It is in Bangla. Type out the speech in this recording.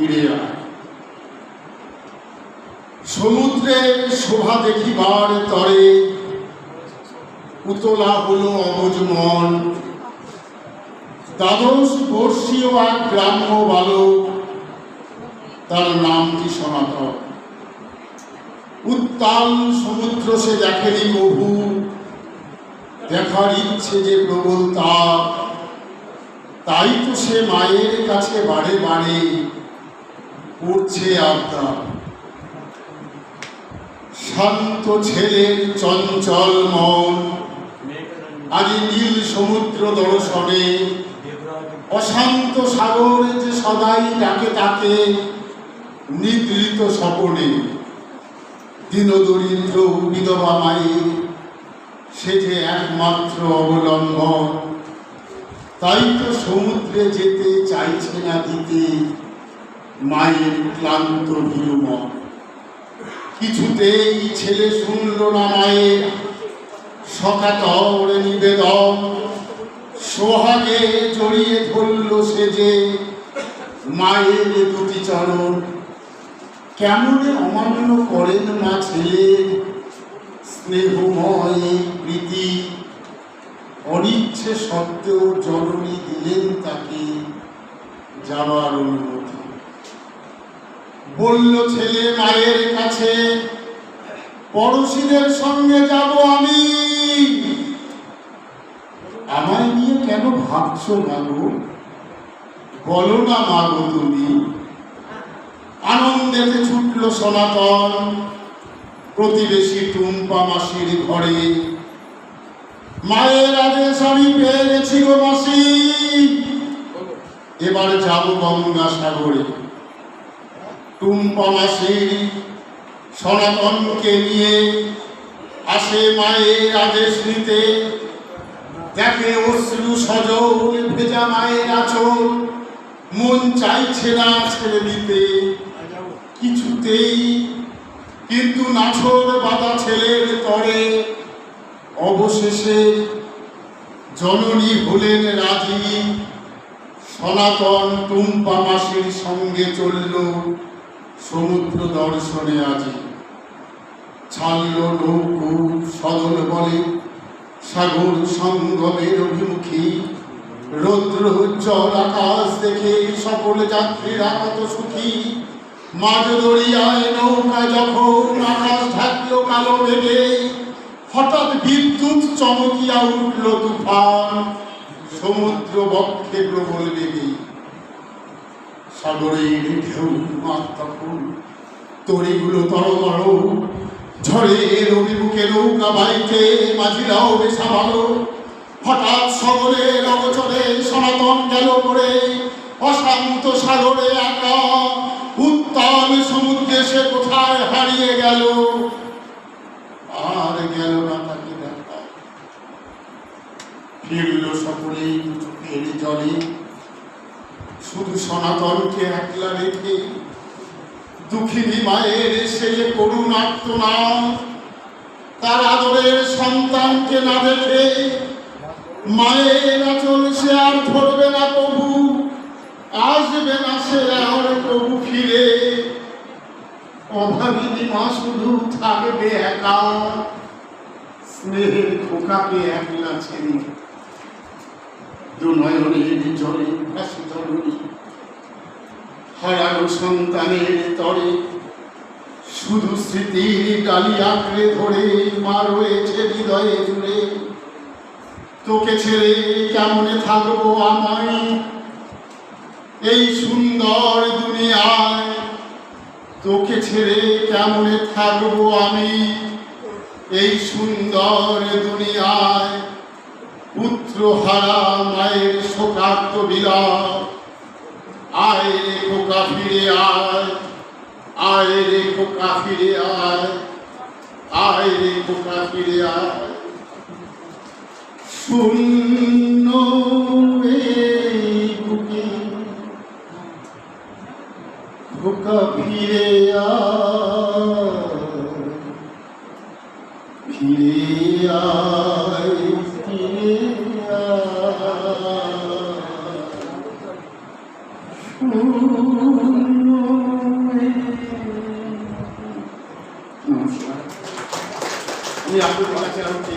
ফিরে আয়। সমুদ্রের শোভা দেখিবার তরে, উতলা হলো অবজ মন। দ্বাদশ বর্ষীয় এক গ্রাম্য বালক, তার নাম কি সনাতন। উত্তাল সমুদ্র সে দেখেনি বহু দেখার ইচ্ছে যে প্রবল তার। তাই তো সে মায়ের কাছে বাড়ে বাড়ে করছে আবদার শান্ত ছেলের চঞ্চল মন। আজ নীল সমুদ্র দর্শনে। অশান্ত সাগর যে সদাই ডাকে তাকে নিদ্রিত স্বপনে। দীনদরিদ্র বিধবা মায়ের সে যে একমাত্র অবলম্বন। তাই তো সমুদ্রে যেতে চাইছে না দিতে। মায়ের ক্লান্ত ভীরুমন কিছুতেই ছেলে শুনল না মায়ের। সকাতর নিবেদন। সোহাগে জড়িয়ে ধরল সে যে মায়ের দুটি চরণ কেমনে অমান্য করেন মা ছেলের স্নেহময় প্রীতি। অনিচ্ছে সত্ত্বেও জননী দিলেন তাকে যাওয়ার অনুমতি বলল, ছেলে মায়ের কাছে পড়োশীদের সঙ্গে যাব আমি। আমায় নিয়ে কেন ভাবছ মাগো বলো না মাগো তুমি। আনন্দেতে ছুটল সনাতন প্রতিবেশী টুম্পা মাসির ঘরে। মায়ের আদেশ আমি পেয়ে গেছি গো মাসি। এবার যাব গঙ্গা সাগরে টুম্পা মাসির সনাতনকে নিয়ে আসে মায়ের আদেশ নিতে। দেখে অশ্রু সজল, ভেজা মায়ের আচল। মন চাইছে না ছেড়ে দিতে। কিছুতেই কিন্তু নাছর বাঁধা ছেলের তরে অবশেষে জননী হলেন রাজি। সনাতন টুম্পা মাসির সঙ্গে চলল সমুদ্র দর্শনে আজি। ছাড়ল নৌকু, সদল বলে, সাগর সঙ্গমের অভিমুখী। রৌদ্র উজ্জ্বল আকাশ দেখে সকল যাত্রীরা কত সুখী। মাঝ দরিয়ায় নৌকা যখন আকাশ ঢাকলো কালো মেঘে হঠাৎ বিদ্যুৎ চমকিয়া উঠল তুফান। সমুদ্র বক্ষে প্রবল বেগে। সাগরের ঢেউ মাত তখন তরিগুলো তরতর ঝড়ের অভিমুখে নৌকা বাইতে মাঝিরাও বেশা ভালো। হঠাৎ সাগরের অবচরে সনাতন গেল করে অশান্ত সাগরে একা উত্তাল সমুদ্রে সে কোথায় হারিয়ে গেল? আর গেল না তাকে দেখা। ফিরল সকলেই চোখের জলে। শুধু সনাতনকে একলা রেখে দুঃখিনী মায়ের সে যে করুণার্ত না তার আদরের সন্তানকে না দেখে মায়ের আচল সে আর ধরবে না প্রভু, আসবে না সে আর প্রভু ফিরে। অভাবিনী মা শুধু থাকবে একা, স্নেহের খোকাকে একলা ছেড়ে দুনয়নের জলে ভাসি জননী হারানো সন্তানের তরে, শুধু স্মৃতির ডালি আঁকড়ে ধরে, মা রয়েছে হৃদয়ে জুড়ে। তোকে ছেড়ে কেমনে থাকব আমায়? এই সুন্দর দুনিয়ায় তোকে ছেড়ে কেমনে থাকব আমি? এই সুন্দর দুনিয়ায় পুত্র হারা মায়ের শোকার্ত বিলাপ। আয় রে খোকা ফিরে আয় আয় রে খোকা ফিরে আয় আয় রে খোকা ফিরে আয়। ফিরে নমস্কার আমি আপনার কথা ছিলাম